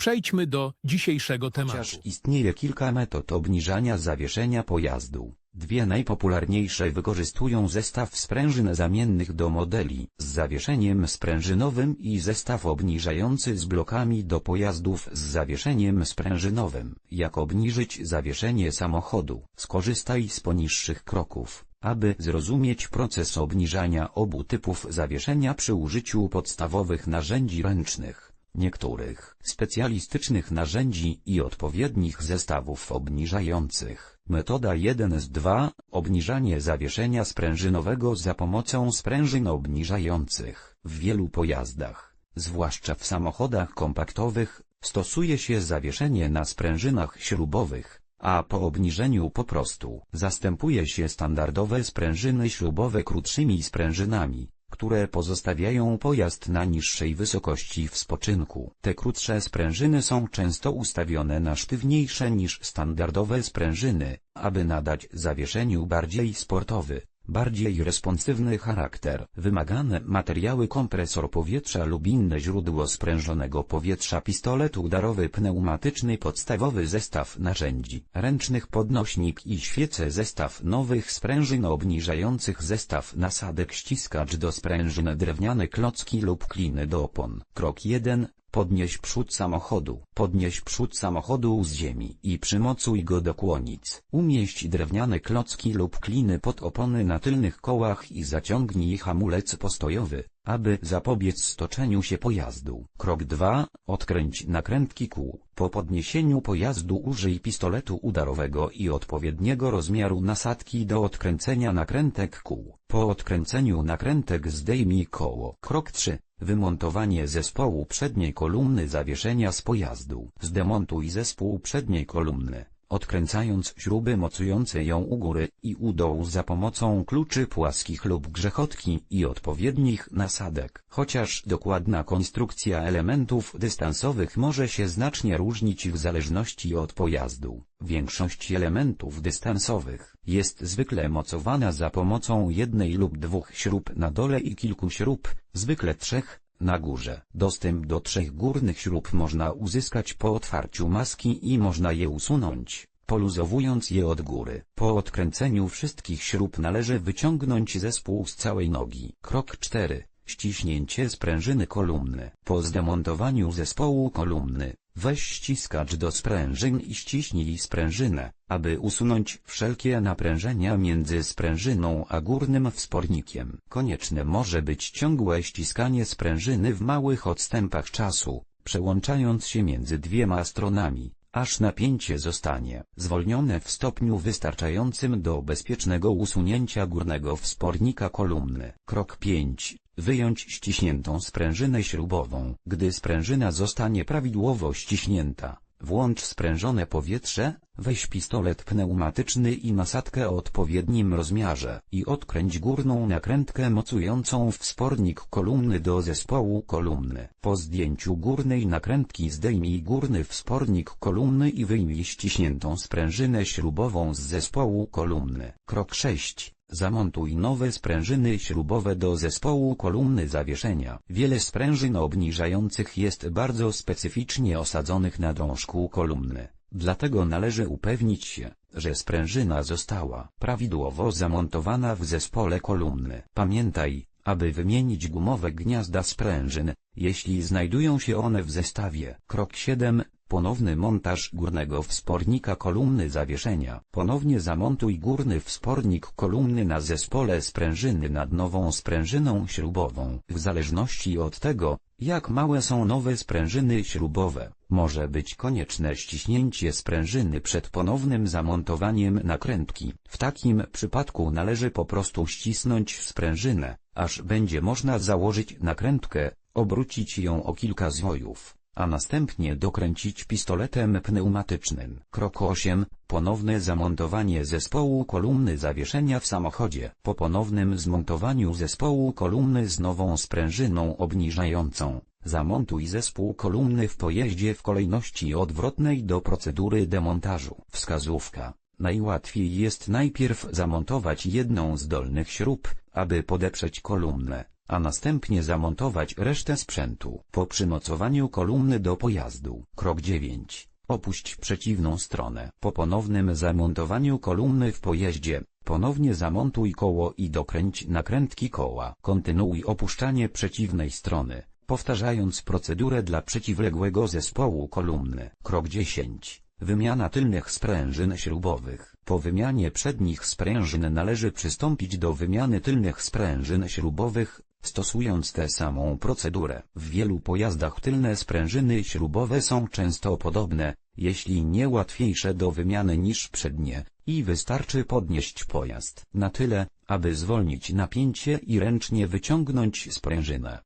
przejdźmy do dzisiejszego tematu. Chociaż istnieje kilka metod obniżania zawieszenia pojazdu. Dwie najpopularniejsze wykorzystują zestaw sprężyn zamiennych do modeli z zawieszeniem sprężynowym i zestaw obniżający z blokami do pojazdów z zawieszeniem sprężynowym. Jak obniżyć zawieszenie samochodu? Skorzystaj z poniższych kroków. Aby zrozumieć proces obniżania obu typów zawieszenia przy użyciu podstawowych narzędzi ręcznych, niektórych specjalistycznych narzędzi i odpowiednich zestawów obniżających. Metoda 1 z 2. Obniżanie zawieszenia sprężynowego za pomocą sprężyn obniżających. W wielu pojazdach, zwłaszcza w samochodach kompaktowych, stosuje się zawieszenie na sprężynach śrubowych, a po obniżeniu po prostu zastępuje się standardowe sprężyny śrubowe krótszymi sprężynami, które pozostawiają pojazd na niższej wysokości w spoczynku. Te krótsze sprężyny są często ustawione na sztywniejsze niż standardowe sprężyny, aby nadać zawieszeniu bardziej sportowy, bardziej responsywny charakter. Wymagane materiały kompresor powietrza lub inne źródło sprężonego powietrza pistolet udarowy pneumatyczny podstawowy zestaw narzędzi ręcznych podnośnik i świece zestaw nowych sprężyn obniżających zestaw nasadek ściskacz do sprężyn drewniane klocki lub kliny do opon. Krok 1. Podnieś przód samochodu. Podnieś przód samochodu z ziemi i przymocuj go do kłonic. Umieść drewniane klocki lub kliny pod opony na tylnych kołach i zaciągnij hamulec postojowy, aby zapobiec stoczeniu się pojazdu. Krok 2. Odkręć nakrętki kół. Po podniesieniu pojazdu użyj pistoletu udarowego i odpowiedniego rozmiaru nasadki do odkręcenia nakrętek kół. Po odkręceniu nakrętek zdejmij koło. Krok 3. Wymontowanie zespołu przedniej kolumny zawieszenia z pojazdu. Zdemontuj zespół przedniej kolumny, odkręcając śruby mocujące ją u góry i u dołu za pomocą kluczy płaskich lub grzechotki i odpowiednich nasadek. Chociaż dokładna konstrukcja elementów dystansowych może się znacznie różnić w zależności od pojazdu, większość elementów dystansowych jest zwykle mocowana za pomocą jednej lub dwóch śrub na dole i kilku śrub, zwykle trzech, na górze. Dostęp do trzech górnych śrub można uzyskać po otwarciu maski i można je usunąć, poluzowując je od góry. Po odkręceniu wszystkich śrub należy wyciągnąć zespół z całej nogi. Krok 4. Ściśnięcie sprężyny kolumny. Po zdemontowaniu zespołu kolumny, weź ściskacz do sprężyn i ściśnij sprężynę, aby usunąć wszelkie naprężenia między sprężyną a górnym wspornikiem. Konieczne może być ciągłe ściskanie sprężyny w małych odstępach czasu, przełączając się między dwiema stronami, aż napięcie zostanie zwolnione w stopniu wystarczającym do bezpiecznego usunięcia górnego wspornika kolumny. Krok 5. Wyjąć ściśniętą sprężynę śrubową. Gdy sprężyna zostanie prawidłowo ściśnięta, włącz sprężone powietrze, weź pistolet pneumatyczny i nasadkę o odpowiednim rozmiarze i odkręć górną nakrętkę mocującą wspornik kolumny do zespołu kolumny. Po zdjęciu górnej nakrętki zdejmij górny wspornik kolumny i wyjmij ściśniętą sprężynę śrubową z zespołu kolumny. Krok 6. Zamontuj nowe sprężyny śrubowe do zespołu kolumny zawieszenia. Wiele sprężyn obniżających jest bardzo specyficznie osadzonych na drążku kolumny. Dlatego należy upewnić się, że sprężyna została prawidłowo zamontowana w zespole kolumny. Pamiętaj, aby wymienić gumowe gniazda sprężyn, jeśli znajdują się one w zestawie. Krok 7. Ponowny montaż górnego wspornika kolumny zawieszenia. Ponownie zamontuj górny wspornik kolumny na zespole sprężyny nad nową sprężyną śrubową. W zależności od tego, jak małe są nowe sprężyny śrubowe, może być konieczne ściśnięcie sprężyny przed ponownym zamontowaniem nakrętki. W takim przypadku należy po prostu ścisnąć sprężynę, aż będzie można założyć nakrętkę, obrócić ją o kilka zwojów a następnie dokręcić pistoletem pneumatycznym. Krok 8. Ponowne zamontowanie zespołu kolumny zawieszenia w samochodzie. Po ponownym zmontowaniu zespołu kolumny z nową sprężyną obniżającą, Zamontuj zespół kolumny w pojeździe w kolejności odwrotnej do procedury demontażu. Wskazówka. Najłatwiej jest najpierw zamontować jedną z dolnych śrub, aby podeprzeć kolumnę, a następnie zamontować resztę sprzętu. Po przymocowaniu kolumny do pojazdu. Krok 9. Opuść przeciwną stronę. Po ponownym zamontowaniu kolumny w pojeździe, ponownie zamontuj koło i dokręć nakrętki koła. Kontynuuj opuszczanie przeciwnej strony, powtarzając procedurę dla przeciwległego zespołu kolumny. Krok 10. Wymiana tylnych sprężyn śrubowych. Po wymianie przednich sprężyn należy przystąpić do wymiany tylnych sprężyn śrubowych, stosując tę samą procedurę. W wielu pojazdach tylne sprężyny śrubowe są często podobne, jeśli nie łatwiejsze do wymiany niż przednie, i wystarczy podnieść pojazd na tyle, aby zwolnić napięcie i ręcznie wyciągnąć sprężynę.